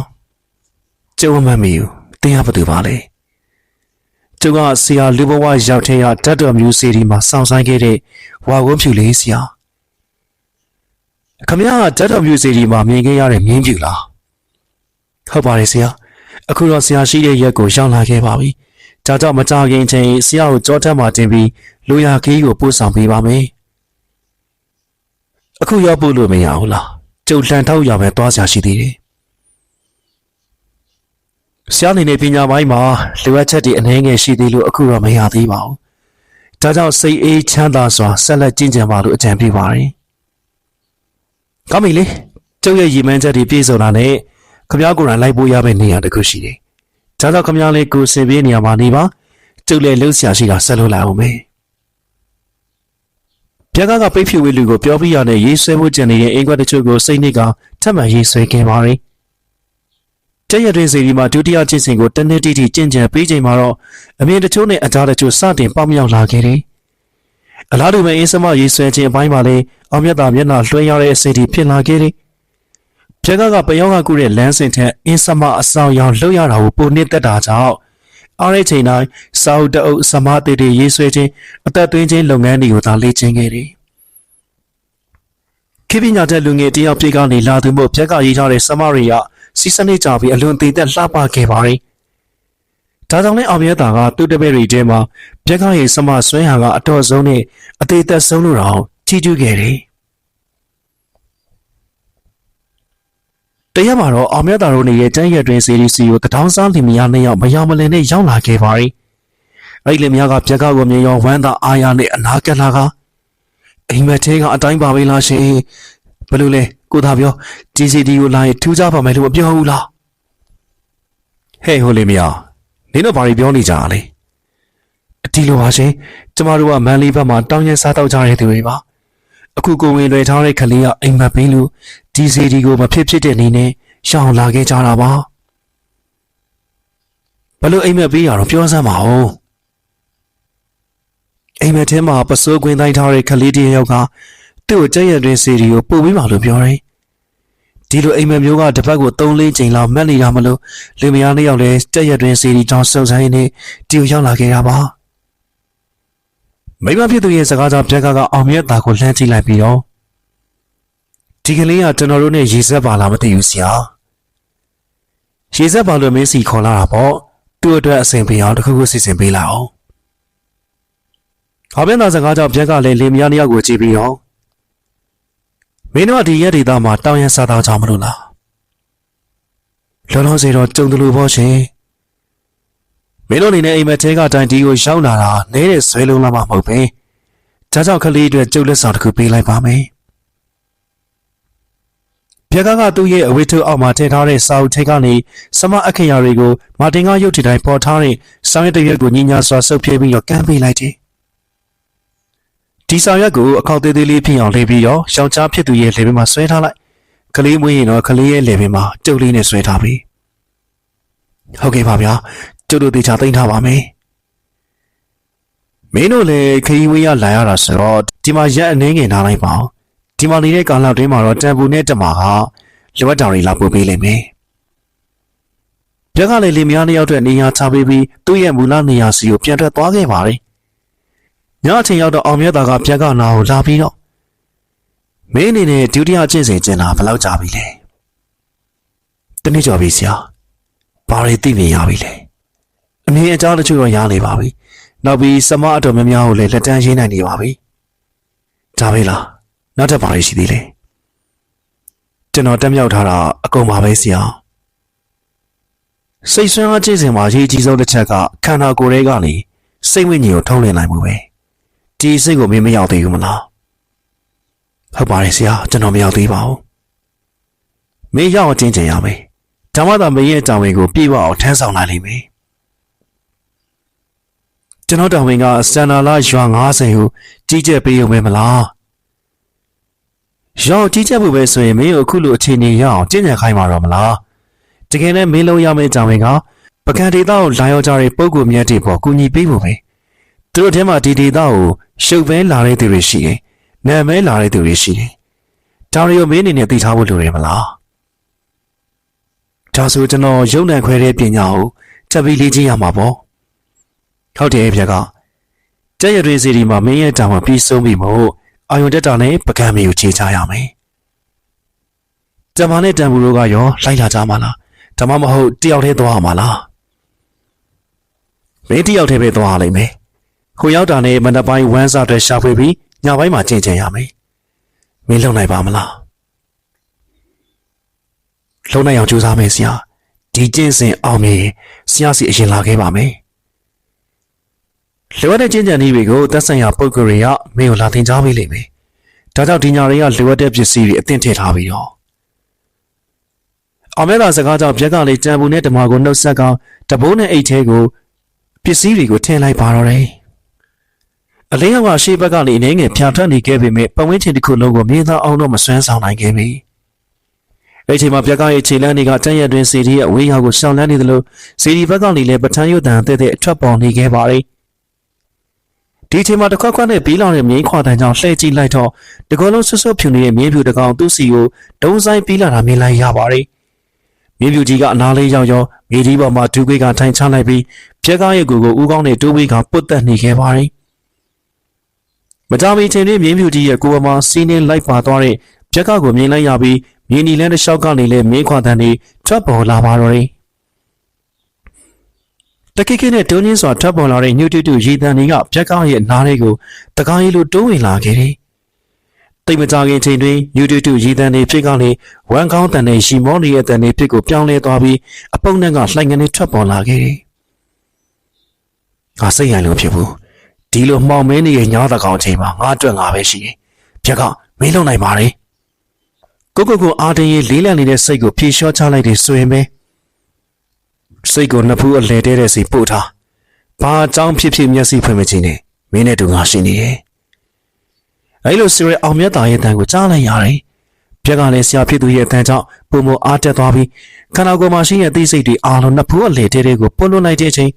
ကျုပ်မမှတ်မိဘူးတင်းရဘာသူပါလဲကျုပ်ကဆရာလူဘဝရောက်တဲ့ရဓာတ်တော်မျိုးစီဒီမှာစောင့်ဆိုင်ခဲ့တဲ့ဝါကုန်းဖြူလေးဆရာ ခမရကဓာတ်တော်မျိုးစီဒီမှာမြင်ခဲ့ရတဲ့မြင်းဖြူလားဟုတ်ပါတယ်ဆရာအခုတော့ဆရာရှိတဲ့ရက်ကိုရောက်လာခဲ့ပါပြီဒါကြောင့်မကြခင်ချိန်ဆရာကိုကြောထက်မှတင်ပြီးလူရခီးကိုပို့ဆောင်ပေးပါမယ်။အခုရောက်ပို့လို့မရဘူးလား။ကျုပ်လန်ထောက်ရမယ်သွားစရာရှိသေးတယ်။ဆရာနေနေပညာပိုင်းမှာလိုအပ်ချက်တွေအနည်းငယ်ရှိသေးလို့အခုတော့မရသေးပါဘူး။ဒါကြောင့်စိတ်အေးချမ်းသာစွာဆက်လက်ကျင့်ကြံပါလို့အကြံပေးပါတယ်။ ကောင်းပြီလေ။ကျုပ်ရဲ့ရည်မှန်းချက်တွေပြည့်စုံတာနဲ့ခမ ्या ကိုယ်တိုင်လိုက်ပို့ရမယ့်နေရာတစ်ခုရှိတယ်။ဒါကြောင့်ခမ ्या လေးကိုစင်ပြေးနေရာမှာနေပါ။ကျုပ်လည်းလှုပ်ရှားရှိတာဆက်လို့လာအောင်မယ်။ပြက်ကကပိတ်ဖြူဝေလူကိုပြောပြရတဲ့ရေးဆွဲမှုကြံနေတဲ့အင်္ဂွက်တချို့ကိုစိတ်နစ်ကထပ်မံရေးဆွဲခဲ့ပါရီ။တရတွင်စီဒီမှာဒုတိယကျင့်စဉ်ကိုတနေ့တိတိကျင့်ကြံပေးချိန်မှာတော့အမြင်တချို့နဲ့အသားတချို့စတင်ပေါက်မြောက်လာခဲ့တယ်။ အလားတူပဲအင်းစမရေးဆွဲခြင်းအပိုင်းမှာလည်းအောင်မြတ်တာမျက်နှာလွှဲရတဲ့အစိတ်တွေဖြစ်လာခဲ့တယ်။ပြက်ကကပယောကကုတဲ့လမ်းစဉ်ထက်အင်းစမအဆောင်ရောင်လှုပ်ရတာကိုပုံနစ်သက်တာကြောင့်အားရချိန်တိုင်းစာအုပ်တအုပ်စမားတေတွေရေးဆွဲခြင်းအသက်သွင်းခြင်းလုပ်ငန်းတွေကိုသာလေ့ကျင့်ခဲ့တယ်။ခေပညာတဲ့လူငယ်တယောက်ပြေကနေလာသူမို့ဖြက်ကရေးထားတဲ့စမားတွေကစီစနစ်ကြပြီးအလွန်သေးသက်လှပခဲ့ပါရီ။ ဒါကြောင့်လည်းအောင်မြတ်တာကသူ့တပည့်တွေထဲမှာဖြက်ကရေးစမားဆွဲဟာကအတော်ဆုံးနဲ့အသေးသက်ဆုံးလို့တော့ချီးကျူးခဲ့တယ်။တရက်မှာတော့အောင်မြတ်တာတို့နေရဲ့တန်းရက်တွင်စီရီစီကိုတထောင်းစားလင်မယားနှစ်ယောက်မယောင်မလင်နဲ့ရောက်လာခဲ့ပါရီအဲ့လင်မယားကပြက်ကောက်ကိုမြင်ရောဝမ်းသာအားရနဲ့အနာကက်လာကအိမ်မက်သေးကအတိုင်းပါပဲလားရှင်ဘယ်လိုလဲကိုသာပြော GCD ကိုလာရင်ထူးခြားပါမယ်လို့မပြောဘူးလားဟဲ့ဟိုလင်မယား နင်တို့ဘာတွေပြောနေကြတာလဲအတီလိုပါရှင်ကျမတို့ကမန်လေးဘက်မှာတောင်းရင်စားတော့ကြတဲ့သူတွေပါအခုကိုဝင်လွယ်ထားတဲ့ခလေးကအိမ်မက်ပင်းလို့ဒီစီဒီကိုမဖြစ်ဖြစ်တဲ့နေနဲ့ရှောင်လာခဲ့ကြတာပါဘဘလို့အိမ်မက်ပေးရတော့ပြောစမ်းပါဦးအိမ်မက်ထဲမှာပစိုးကွင်းတိုင်းထားတဲ့ကလေးတစ်ယောက်ကသူ့ကိုကြက်ရက်တွင်စီရီကိုပို့ပေးပါလို့ပြောတယ် ဒီလိုအိမ်မက်မျိုးကတစ်ပတ်ကို3-4ချိန်လောက်မက်နေတာမလို့လူမယားနှစ်ယောက်လည်းကြက်ရက်တွင်စီရီကြောင့်စုံစမ်းရင်းနဲ့တီကိုရောက်လာခဲ့တာပါမိမဖြစ်သူရဲ့စကားကြောင့်ပြက်ကကအောင်မြတ်တာကိုလှမ်းကြည့်လိုက်ပြီးတော့ဒီကလေးကကျွန်တော်တို့နဲ့ရေစက်ပါလားမသိဘူးဆရာရေစက်ပါလို့မင်းစီခေါ်လာတာပေါ့သူ့အတွက်အဆင်ပြေအောင်တစ်ခုခုစီစဉ်ပေးလိုက်အောင်ဟောပြန်တာစကားကြောင့်ပြက်ကလည်းလေမယားနှစ်ယောက်ကိုကြည့်ပြီးတော့ မင်းတို့ကဒီရက်ဒေသမှာတောင်းရန်စားတော့ကြမလို့လားလုံးလုံးစေတော့ကြုံတယ်လို့ပေါ့ရှင်မင်းတို့အနေနဲ့အိမ်မက်ထဲကတိုင်ဒီကိုရောက်လာတာနဲတဲ့ဆွဲလုံးလာမှမဟုတ်ပဲဒါကြောင့်ခလေးအတွက်ကျုပ်လက်ဆောင်တစ်ခုပေးလိုက်ပါမယ်ပြက်ကကသူ့ရဲ့အဝတ်ထုပ်အောက်မှာထည့်ထားတဲ့စာအုပ်ထဲကနေစမအခရာတွေကိုမာတင်ကရုပ်ထည်တိုင်းပေါ်ထားတဲ့စောင်းရတဲ့ရွက်ကိုညင်ညာစွာဆုပ်ဖြဲပြီးတော့ကမ်းပေးလိုက်တယ် ဒီဆောင်ရွက်ကိုအခောက်သေးသေးလေးဖြစ်အောင်လေးပြီးတော့ရှောင်းချဖြစ်သူရဲ့လေဘင်းမှာဆွဲထားလိုက်ကလေးမွေးရင်တော့ကလေးရဲ့လေဘင်းမှာကျုပ်လေးနဲ့ဆွဲထားပြီဟုတ်ကဲ့ပါဗျာကျုပ်တို့တေချာသိမ်းထားပါမယ်မင်းတို့လည်းခရီးဝေးရလာရတာဆိုတော့ဒီမှာရက်အနေငယ်ထားလိုက်ပါဦးဒီမှာနေတဲ့ကာလအတွင်းမှာတော့တန်ပူနဲ့တမာကလိုအပ်တာတွေလာပို့ပေးလိမ့်မယ်ပြက်ကလည်းလေမယားနှစ်ယောက်အတွက်နေရာချပေးပြီးသူ့ရဲ့မူလနေရာစီကိုပြန်ထွက်သွားခဲ့ပါတယ် ညအချိန်ရောက်တော့အောင်မြတ်သားကပြက်ကနာကိုလာပြီးတော့မင်းအနေနဲ့ဒုတိယအကျင့်စဉ်ကျင်လာဘယ်လောက်ကြာပြီလဲတနေ့ကျော်ပြီဆရာဘာတွေသိမြင်ရပြီလဲအမြင်အကြားတချို့တော့ရနေပါပြီနောက်ပြီးစမအတော်များများကိုလည်းလက်တန်းရင်းနိုင်နေပါပြီဒါပဲလားနောက်ထပ်ဘာတွေရှိသေးလဲကျွန်တော်တက်မြောက်ထားတာအကုန်ပါပဲဆရာစိတ်ဆွမ်းအားကျင့်စဉ်မှာအရေးကြီးဆုံးတစ်ချက်ကခန္ဓာကိုယ်ရဲ့ကနေစိတ်ဝိညာဉ်ကိုထုံးလင်းနိုင်မှုပဲ ဒီစိတ်ကိုမင်းမရောက်သေးဘူးမလားဟုတ်ပါတယ်ဆရာကျွန်တော်မရောက်သေးပါဘူးမင်းရောက်အောင်ကျင့်ကြံရမယ်ဓမ္မသာမင်းရဲ့တောင်းဝင်ကိုပြည့်ဝအောင်ထမ်းဆောင်နိုင်လိမ့်မယ်ကျွန်တော်တောင်းဝင်ကစတန်နာလာရွာ90ကိုကြီးကျက်ပေးရုံပဲမလားရောက်ကြီးကျက်ဖို့ပဲဆိုရင်မင်းကိုအခုလိုအခြေအနေရအောင်ကျင့်ကြံခိုင်းမှာတော့မလားတကယ်နဲ့မင်းလုံးရမယ့်တောင်းဝင်ကပကံဒေတာကိုလာရောက်ကြတဲ့ပုံကူမြတ်တွေပေါ်ကူညီပေးဖို့ပဲသူတို့ထဲမှာဒီဒေတာကို ရှုပ်ပဲလာတဲ့သူတွေရှိတယ်။နာမဲလာတဲ့သူတွေရှိတယ်။ဒါရီကိုမင်းအနေနဲ့သိထားဖို့လိုတယ်မလား။ဒါဆိုကျွန်တော်ရုံနိုင်ခွဲတဲ့ပညာကိုချက်ပြီးလေ့ကျင့်ရမှာပေါ့။ဟုတ်တယ်ပြက်ကကျက်ရတွင်စီဒီမှာမင်းရဲ့တောင်မှာပြီးဆုံးပြီမို့အာယုန်တက်တာနဲ့ပကံမီကိုခြေချရမယ်။တမန်နဲ့တန်ဘူးတို့ကရောလိုက်လာကြမှာလား။ဒါမှမဟုတ်တယောက်တည်းသွားမှာလား။မင်းတယောက်တည်းပဲသွားရလိမ့်မယ်။ ခိုရောက်တာနဲ့မနက်ပိုင်းဝမ်းစားတွေရှာဖွေပြီးညပိုင်းမှာကျင့်ကြံရမယ်။မင်းလုံနိုင်ပါမလား။လုံနိုင်အောင်ကြိုးစားမယ်ဆရာ။ဒီကျင့်စဉ်အောင်မြင်ရင်ဆရာစီအရင်လာခဲ့ပါမယ်။လိုအပ်တဲ့ကျင့်ကြံနည်းတွေကိုသက်ဆိုင်ရာပုဂ္ဂိုလ်တွေကမင်းကိုလာသင်ကြားပေးလိမ့်မယ်။ဒါကြောင့်ဒီညာတွေကလိုအပ်တဲ့ပစ္စည်းတွေအသင့်ထည့်ထားပြီးတော့အောင်မဲသာစကားကြောင့်ပြက်ကလေးတံပူနဲ့ဓမ္မကိုနှုတ်ဆက်ကောင်တဘိုးနဲ့အိတ်ထဲကိုပစ္စည်းတွေကိုထည့်လိုက်ပါတော့တယ်။ အလင်းရောင်ကရှေ့ဘက်ကနေအနေငယ်ဖြာထွက်နေခဲ့ပေမဲ့ပဝင်းချင်တစ်ခုလုံးကိုမြင်သာအောင်တော့မစွမ်းဆောင်နိုင်ခဲ့ပြီ။အဲ့ဒီချိန်မှာပြက်ကရဲ့ခြေလမ်းတွေကတန်းရက်တွင်စီဒီရဲ့အဝေးရောက်ကိုရှောင်လန်းနေသလိုစီဒီဘက်ကနေလည်းပထန်းရွတ်တန်တဲ့တဲ့အထွက်ပေါ်နေခဲ့ပါတယ်။ဒီချိန်မှာတစ်ခွက်ခွက်နဲ့ပြီးလောင်တဲ့မြင်းခွာတန်းကြောင့်လှည့်ကြည့်လိုက်တော့တကောလုံးဆွဆွဖြူနေတဲ့မြင်းဖြူတစ်ကောင်သူ့စီကိုဒုံဆိုင်ပြီးလာတာမြင်လိုက်ရပါတယ်။မြင်းဖြူကြီးကအနားလေးရောက်ရောမြေကြီးပေါ်မှာဒူးကွေးကထိုင်ချလိုက်ပြီးပြက်ကားရဲ့ကိုယ်ကိုဦးကောင်းနဲ့တိုးဝေးကပုတ်တက်နေခဲ့ပါတယ်။မ ကြမီချိန်လေးမြင်းဖြူကြီးရဲ့ကိုယ်ပေါ်မှာစီးနှင်းလိုက်ပါသွားတဲ့ပြက်ကားကိုမြင်လိုက်ရပြီးမြင်းနီလန်းတစ်လျှောက်ကနေလည်းမြင်းခွာတန်းတွေထွက်ပေါ်လာပါတော့တယ်။တကိကိနဲ့တုံးချင်းစွာထွက်ပေါ်လာတဲ့ညှို့တူတူရေတံတွေကပြက်ကောင်းရဲ့နားလေးကိုတကားရီလိုတိုးဝင်လာခဲ့တယ်။တိတ်မကြခင်ချိန်တွင်ညှို့တူတူရေတံတွေဖြစ်ကနေဝမ်ကောင်းတန်နဲ့ရှီမောလီရဲ့တန်တွေဖြစ်ကိုပြောင်းလဲသွားပြီးအပုံနဲ့ကလှိုင်ငနေထွက်ပေါ်လာခဲ့တယ်။ငါစိတ်ရလို့ဖြစ်ဘူး။ ဒီလိုမှောင်မင်းရဲ့ညောတကောင်ချိန်မှာငါအတွက်ငါပဲရှိတယ်။ပြက်ကမင်းလုံနိုင်ပါလေ။ကိုကိုကိုအာတင်ရဲ့လေးလံနေတဲ့စိတ်ကိုဖြေလျှော့ချလိုက်တယ်ဆိုရင်ပဲစိတ်ကိုနှစ်ဖူးအလဲတဲတဲ့စီပို့ထားဘာအကြောင်းဖြစ်ဖြစ်မျက်စိဖွင့်မချင်းနဲ့မင်းနဲ့တူငါရှိနေတယ်အဲလိုစီရဲအောင်မြတ်သားရဲ့တန်ကိုကြားလိုက်ရတယ်ပြက်ကလည်းဆရာဖြစ်သူရဲ့အတန်းကြောင့်ပုံမအားတက်သွားပြီးခန္ဓာကိုယ်မှာရှိတဲ့သိစိတ်တွေအားလုံးနှစ်ဖူးအလေတဲတဲကိုပွန့်လွတ်လိုက်တဲ့အချိန်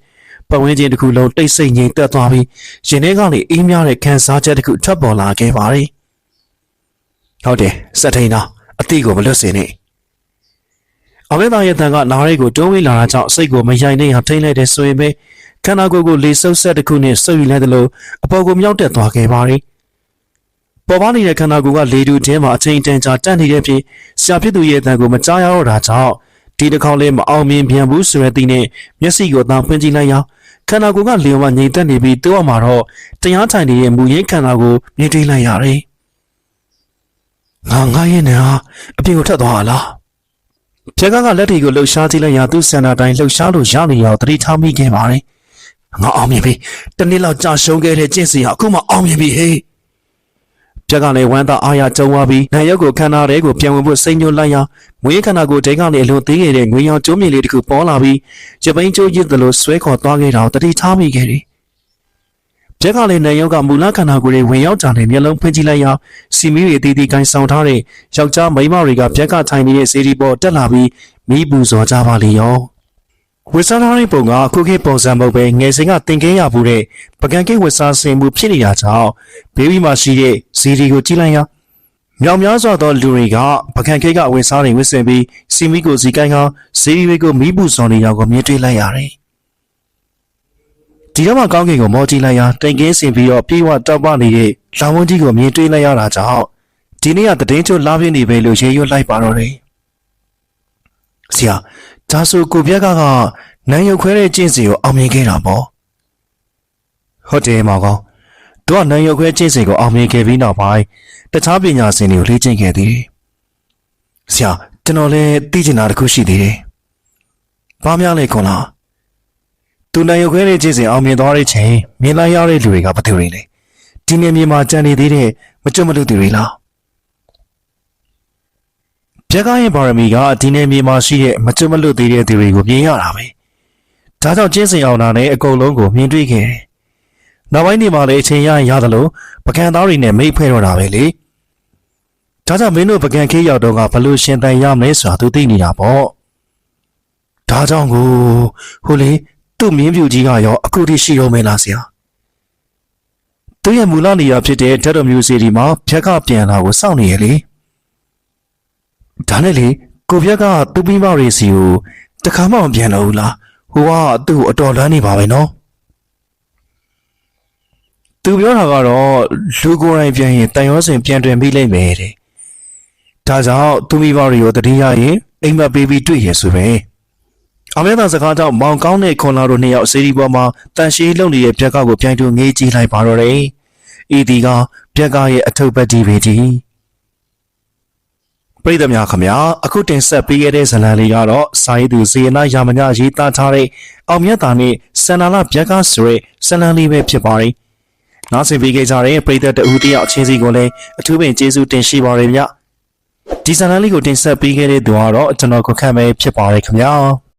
ပတ်ဝန်းကျင်တစ်ခုလုံးတိတ်ဆိတ်ငြိမ်သက်သွားပြီးရင်ထဲကနေအေးမြတဲ့ခံစားချက်တစ်ခုထွက်ပေါ်လာခဲ့ပါတယ်။ဟုတ်တယ်စက်ထိန်တော့အတိကိုမလွတ်စေနဲ့။အမေသားရဲ့တန်ကနားရဲကိုတွန်းဝေးလာတာကြောင့်စိတ်ကိုမယိုင်နေအောင်ထိမ့်လိုက်တဲ့ဆိုရင်ပဲခန္ဓာကိုယ်ကိုလေဆုပ်ဆက်တစ်ခုနဲ့ဆုပ်ယူလိုက်သလိုအပေါ်ကိုမြောက်တက်သွားခဲ့ပါတယ်။ပေါ်ပါနေတဲ့ခန္ဓာကိုယ်ကလေတူတင်းမှာအချိန်တန်ကြာတက်နေတဲ့ပြင်ဆရာဖြစ်သူရဲ့အတန်ကိုမကြားရတော့တာကြောင့်ဒီတစ်ခေါက်လေးမအောင်မြင်ပြန်ဘူးဆိုတဲ့သိနဲ့မျက်စိကိုသာဖွင့်ကြည့်လိုက်ရအောင် ခန္ဓာကိုယ်ကလျော်မငြိမ်သက်နေပြီးတိုးအောင်မှာတော့တရားထိုင်နေတဲ့မူရင်းခန္ဓာကိုမြင်တွေ့လိုက်ရတယ်။ငါငါရဲ့နဲ့ဟာအပြင်ကိုထွက်သွားလား။ဖြက်ကကလက်တွေကိုလှုပ်ရှားကြည့်လိုက်ရသူ့စန္ဒာတိုင်းလှုပ်ရှားလို့ရနေရောသတိထားမိခဲ့ပါတယ်။ငါအောင်မြင်ပြီ။တနေ့လောက်ကြာရှုံးခဲ့တဲ့ကျင့်စီဟာအခုမှအောင်မြင်ပြီဟေး။ ပြက်ကလည်းဝမ်းသာအားရကြုံသွားပြီးနိုင်ရုပ်ကိုခန္ဓာထဲကိုပြန်ဝင်ဖို့စိတ်ညွှန်လိုက်ရာငွေခန္ဓာကိုယ်တဲကနေအလွန်သေးခဲ့တဲ့ငွေရောင်ကျိုးမြင့်လေးတစ်ခုပေါ်လာပြီးရပိန်ကျိုးရစ်သလိုဆွဲခေါ်သွားခဲ့တာကိုတတိထားမိခဲ့တယ်။ပြက်ကလည်းနိုင်ရုပ်ကမူလခန္ဓာကိုယ်တွေဝင်ရောက်ကြတဲ့မျက်လုံးဖွင့်ကြည့်လိုက်ရာစီမီတွေတီးတီးကိုင်းဆောင်ထားတဲ့ယောက်ျားမိန်းမတွေကပြက်ကထိုင်နေတဲ့စေဒီပေါ်တက်လာပြီးမိပူဇော်ကြပါလေရော။ ဝစ်စားထားတဲ့ပုံကအခုခေတ်ပုံစံမဟုတ်ပဲငယ်စဉ်ကတင်ကင်းရဘူးတဲ့ပကံကိတ်ဝစ်စားစင်မှုဖြစ်နေတာကြောင့်ဘေဘီမှာရှိတဲ့ဇီဒီကိုကြည့်လိုက်ရမြောင်များစွာသောလူတွေကပကံကိတ်ကဝစ်စားတွေဝစ်စင်ပြီးစီမီကိုဇီကိုင်းကဇီဒီတွေကိုမိပူစော်နေတာကိုမြင်တွေ့လိုက်ရတယ်ဒီတော့မှကောင်းကင်ကိုမော်ကြည့်လိုက်ရတင်ကင်းစင်ပြီးတော့ပြေးဝတောက်ပနေတဲ့လောင်ဝန်းကြီးကိုမြင်တွေ့လိုက်ရတာကြောင့်ဒီနေ့ကတည်င်းချို့လာပြင်းနေပဲလို့ရေရွတ်လိုက်ပါတော့တယ် ဆရာဒါဆိုကိုပြက်ကကနန်းရုပ်ခွဲတဲ့ကျင့်စီကိုအောင်မြင်ခဲ့တာပေါ့ဟုတ်တယ်မောင်ကောင်းတို့ကနန်းရုပ်ခွဲကျင့်စီကိုအောင်မြင်ခဲ့ပြီးနောက်ပိုင်းတခြားပညာရှင်တွေကိုလေ့ကျင့်ခဲ့သေးတယ်ဆရာကျွန်တော်လည်းသိချင်တာတစ်ခုရှိသေးတယ်ဘာများလဲခွန်လားသူနန်းရုပ်ခွဲတဲ့ကျင့်စီအောင်မြင်သွားတဲ့ချိန်မြင်လိုက်ရတဲ့လူတွေကဘာတွေလဲဒီနေ့မြေမှာကြံနေသေးတဲ့မကြွမလို့သူတွေလား ပြက်ကားရဲ့ပါရမီကဒီနေ့မြေမှာရှိတဲ့မကျွတ်မလွတ်သေးတဲ့သူတွေကိုမြင်ရတာပဲ။ဒါကြောင့်ကျင်းစင်အောင်တာနဲ့အကုန်လုံးကိုမြင်တွေ့ခဲ့တယ်။နောက်ပိုင်းဒီမှာလည်းအချိန်ရရင်ရသလိုပကံသားတွေနဲ့မိတ်ဖွဲ့တော့တာပဲလေ။ဒါကြောင့်မင်းတို့ပကံခေးရောက်တော့ကဘလို့ရှင်တန်ရမလဲဆိုတာသူသိနေတာပေါ့။ဒါကြောင့်ကိုဟိုလေသူ့မြင်းပြူကြီးကရောအခုထိရှိရောမဲလားဆရာ။သူ့ရဲ့မူလနေရာဖြစ်တဲ့ဓာတ်တော်မျိုးစီဒီမှာဖြက်ကပြန်လာကိုစောင့်နေရလေ။ ဒါနဲ့လေကိုပြက်ကသူ့ပြီးမောက်ရေးစီကိုတခါမှမပြန်တော့ဘူးလားဟိုကသူ့ကိုအတော်လန်းနေပါပဲနော်သူပြောတာကတော့လူကိုယ်တိုင်ပြန်ရင်တန်ရောစင်ပြန်တွင်ပြီးလိမ့်မယ်တဲ့ဒါကြောင့်သူ့မိဘတွေကိုတတိယရင်အိမ်မက်ပေးပြီးတွေ့ရဆိုပဲအမေသာစကားကြောင့်မောင်ကောင်းတဲ့ခွန်လာတို့နှစ်ယောက်စေဒီပေါ်မှာတန်ရှည်လုံနေတဲ့ပြက်ကကိုပြိုင်တူငေးကြည့်လိုက်ပါတော့တယ်ဤဒီကပြက်ကရဲ့အထုပ်ပတ်တီပဲကြီး ပရိသတ်များခမညာအခုတင်ဆက်ပေးခဲ့တဲ့ဇာတ်လမ်းလေးကတော့စာရေးသူဇေယနာယာမညရေးသားထားတဲ့အောင်မြတ်တာနဲ့စန္ဒလာပြက်ကားဆိုတဲ့ဇာတ်လမ်းလေးပဲဖြစ်ပါတယ်။နောက်ဆက်ပေးခဲ့ကြတဲ့ပရိသတ်တဦးတယောက်ချင်းစီကိုလည်းအထူးပင်ကျေးဇူးတင်ရှိပါရစေဗျ။ဒီဇာတ်လမ်းလေးကိုတင်ဆက်ပေးခဲ့တဲ့သူကတော့ကျွန်တော်ကိုခန့်ပဲဖြစ်ပါတယ်ခမညာ။